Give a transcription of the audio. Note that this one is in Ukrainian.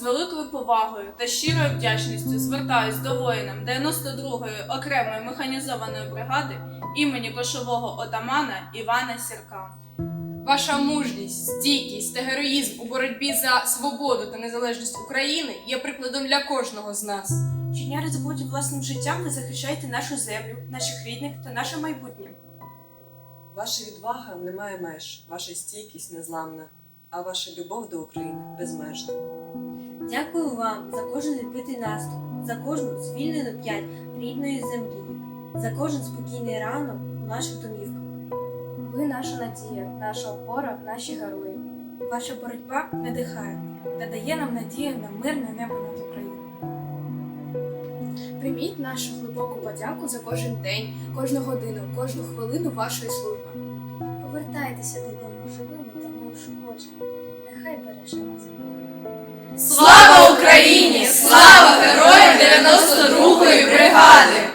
глибокою повагою та щирою вдячністю звертаюсь до воїнам 92-ї окремої механізованої бригади імені кошового отамана Івана Сірка. Ваша мужність, стійкість та героїзм у боротьбі за свободу та незалежність України є прикладом для кожного з нас. Щодня ризикуючи власним життям, ви захищаєте нашу землю, наших рідних та наше майбутнє. Ваша відвага не має меж, ваша стійкість незламна, а ваша любов до України безмежна. Дякую вам за кожен відбитий наступ, за кожну звільнену п'ять рідної землі, за кожен спокійний ранок у наших домівках. Ви наша надія, наша опора, наші герої. Ваша боротьба надихає та дає нам надію на мирне небо над Україною. Прийміть нашу глибоку подяку за кожен день, кожну годину, кожну хвилину вашої служби. Повертайтеся додому живими та неушкодженими. Нехай береже вас. Слава Україні! Слава героям 92-ї бригади!